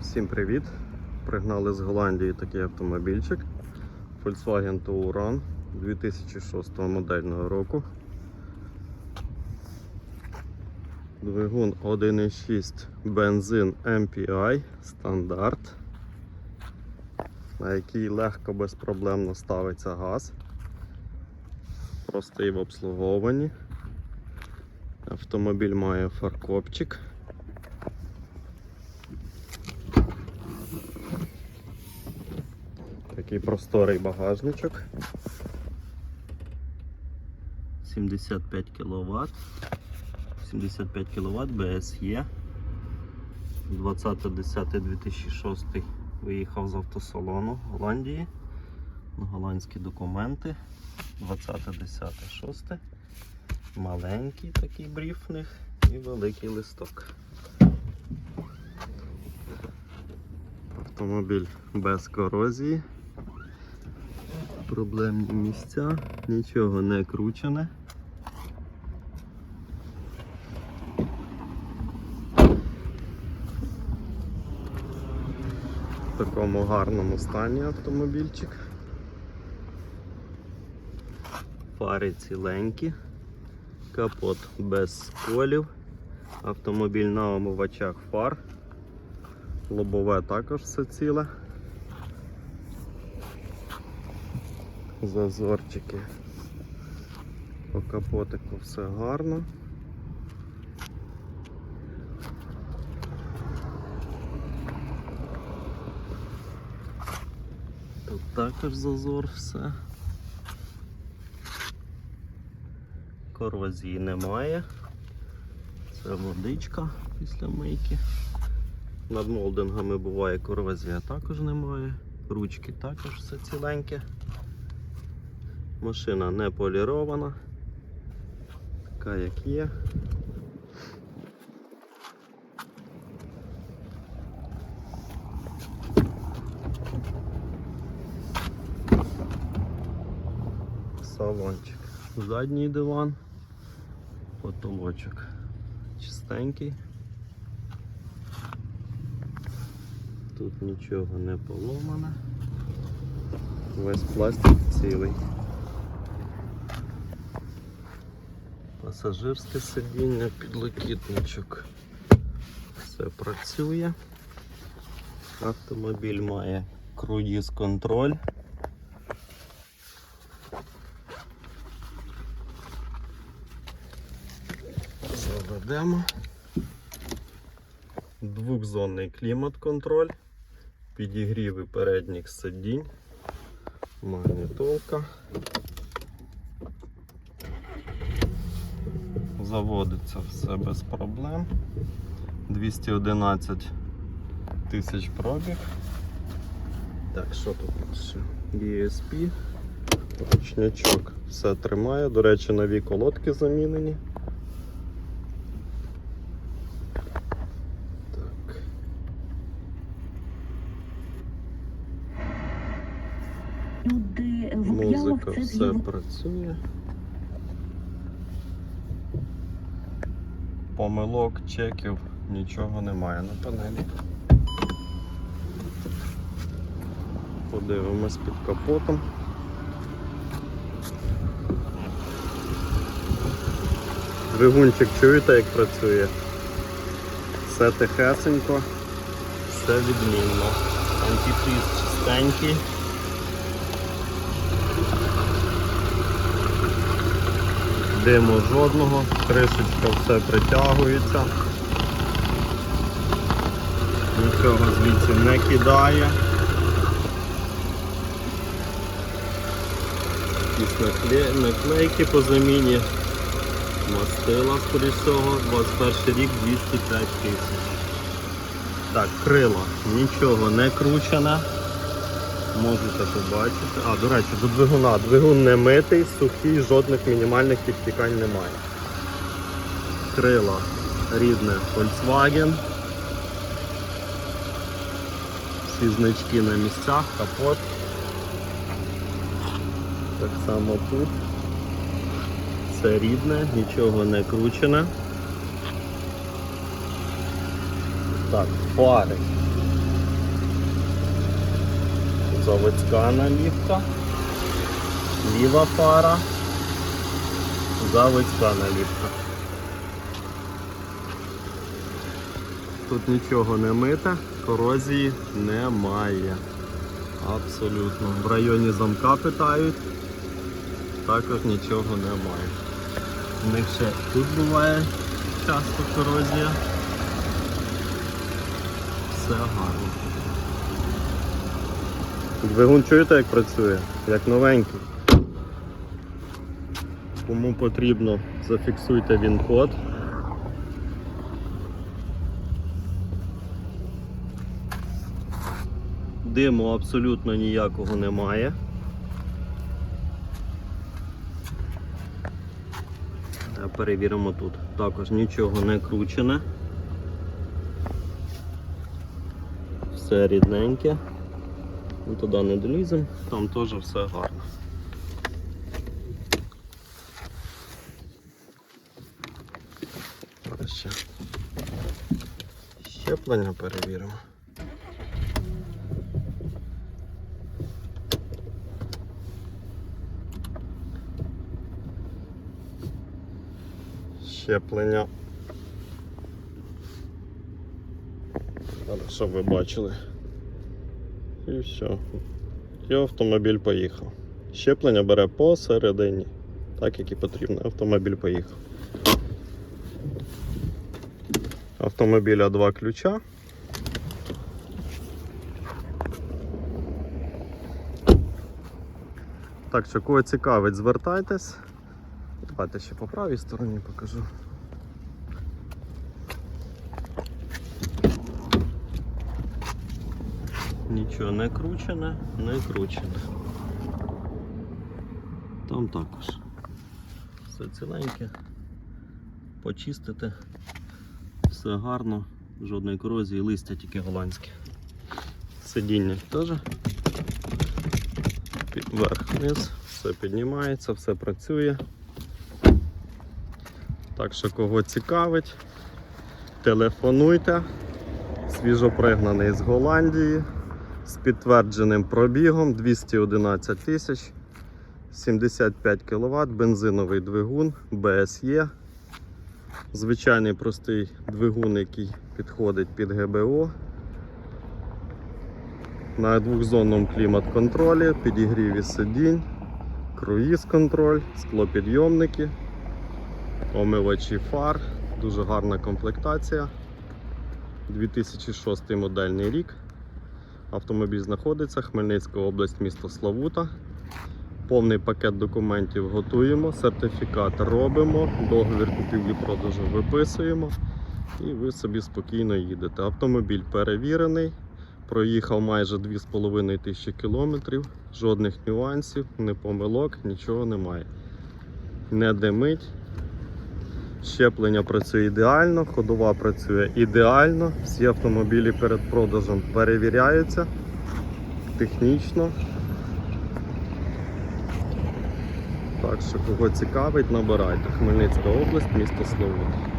Всім привіт! Пригнали з Голландії такий автомобільчик Volkswagen Touran 2006 модельного року. Двигун 1.6 бензин MPI стандарт, на який легко безпроблемно ставиться газ. Простий в обслуговуванні. Автомобіль має фаркопчик. Такий просторий багажничок. 75 кВт. 75 кВт BSE. 20.10.2006 виїхав з автосалону Голландії. Голландські документи. 20.10.6. Маленький такий бріф в них і великий листок. Автомобіль без корозії. Проблемні місця, нічого не кручене. В такому гарному стані автомобільчик. Фари ціленькі, капот без сколів, автомобіль на омивачах фар. Лобове також все ціле. Зазорчики. По капотику все гарно. Тут також зазор все. Корвазії немає. Це водичка після мийки. Над молдингами буває корвазія також немає. Ручки також все ціленьке. Машина не полірована. Така як є. Салончик. Задній диван, потолочок чистенький. Тут нічого не поломане. Весь пластик цілий. Пасажирське сидіння, підлокітничок. Все працює. Автомобіль має круїз контроль. Заведемо. Двохзонний клімат-контроль, підігріви передніх сидінь, магнітолка. Заводиться все без проблем. 211 тисяч пробіг. Так, що тут ще? ESP, ручнячок все тримає. До речі, нові колодки замінені. Так. Музика все працює. Помилок, чеків, нічого немає на панелі. Подивимось під капотом. Двигунчик чуєте, як працює? Все тихесенько, все відмінно. Антифріз чистенький. Диму жодного, кришечка все притягується. Нічого звідси не кидає. Якісь наклейки по заміні. Мастила, скоріш всього, 21 рік 205 тисяч. Так, крила, нічого не кручене. Можете побачити. А, до речі, до двигуна. Двигун не митий, сухий, жодних мінімальних підтікань немає. Крила рідне Volkswagen. Всі значки на місцях, капот. Так само тут. Все рідне, нічого не кручене. Так, фари. Заводська наліпка. Ліва фара. Заводська наліпка. Тут нічого не мите, корозії немає. Абсолютно. В районі замка питають. Також нічого немає. У них ще тут буває часто корозія. Все гарно. Двигун чуєте, як працює? Як новенький. Кому потрібно, зафіксуйте він код. Диму абсолютно ніякого немає. Перевіримо тут. Також нічого не кручене. Все рідненьке. Ну, Туди не доліземо, там теж все гарно. Ще щеплення перевіримо. Щеплення. Зараз, щоб ви бачили. І все. І автомобіль поїхав. Щеплення бере посередині. Так як і потрібно. Автомобіль поїхав. Автомобіля два ключа. Так що кого цікавить, звертайтесь. Давайте ще по правій стороні покажу. Нічого не кручене, не кручене. Там також. Все ціленьке. Почистити. Все гарно, жодної корозії, листя тільки голландське. Сидіння теж. Вверх-вниз, все піднімається, все працює. Так що кого цікавить, телефонуйте. Свіжопригнаний з Голландії з підтвердженим пробігом 211 тисяч, 75 кВт, бензиновий двигун, БСЄ. Звичайний простий двигун, який підходить під ГБО. На двохзонному клімат-контролі, підігріві сидінь, круїз-контроль, склопідйомники, омивачі фар, дуже гарна комплектація. 2006 модельний рік. Автомобіль знаходиться, Хмельницька область, місто Славута. Повний пакет документів готуємо, сертифікат робимо, договір купівлі-продажу виписуємо і ви собі спокійно їдете. Автомобіль перевірений, проїхав майже 2,5 тисячі кілометрів, жодних нюансів, не помилок, нічого немає. Не димить. Щеплення працює ідеально, ходова працює ідеально. Всі автомобілі перед продажем перевіряються технічно. Так що кого цікавить, набирайте. Хмельницька область, місто Славут.